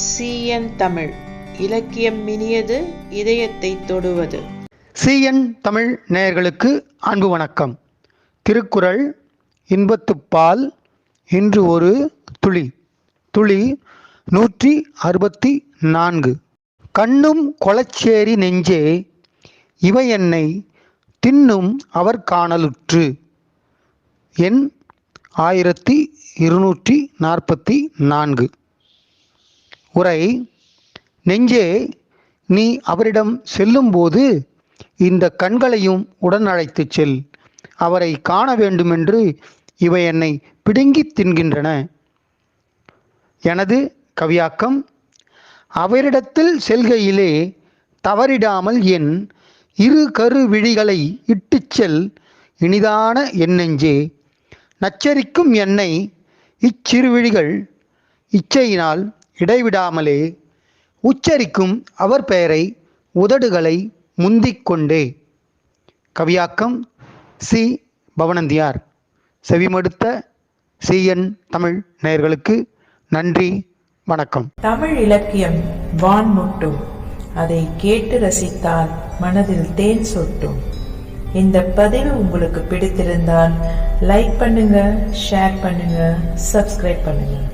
CN Tamil. இலக்கியம் மினியது இதயத்தை தொடுவது. CN Tamil நேயர்களுக்கு அன்பு வணக்கம். திருக்குறள் இன்பத்துப்பால் இன்று ஒரு துளி. துளி நூற்றி அறுபத்தி நான்கு. கண்ணும் கொளச்சேரி நெஞ்சே இவை என்னை தின்னும் அவர் காணலுற்று. எண் ஆயிரத்தி இருநூற்றி நாற்பத்தி நான்கு. உரை நெஞ்சே நீ அவரிடம் செல்லும்போது இந்த கண்களையும் உடன் அழைத்துச் செல். அவரை காண வேண்டுமென்று இவை என்னை பிடுங்கித் தின்கின்றன. எனது கவியாக்கம் அவரிடத்தில் செல்கையிலே தவறிடாமல் என் இரு கரு விழிகளை இட்டுச் செல். இனிதான என் நெஞ்சே நச்சரிக்கும் என்னை இச்சிறுவிழிகள் இச்சையினால் இடைவிடாமலே உச்சரிக்கும் அவர் பெயரை உதடுகளை முந்திக்கொண்டே. கவியாக்கம் சி. பவனந்தியார். செவிமடுத்த சிஎன் தமிழ் நேயர்களுக்கு நன்றி வணக்கம். தமிழ் இலக்கியம் வான் முட்டும். அதை கேட்டு ரசித்தால் மனதில் தேன் சொட்டும். இந்த பதிவு உங்களுக்கு பிடித்திருந்தால் லைக் பண்ணுங்க ஷேர் பண்ணுங்க சப்ஸ்கிரைப் பண்ணுங்க.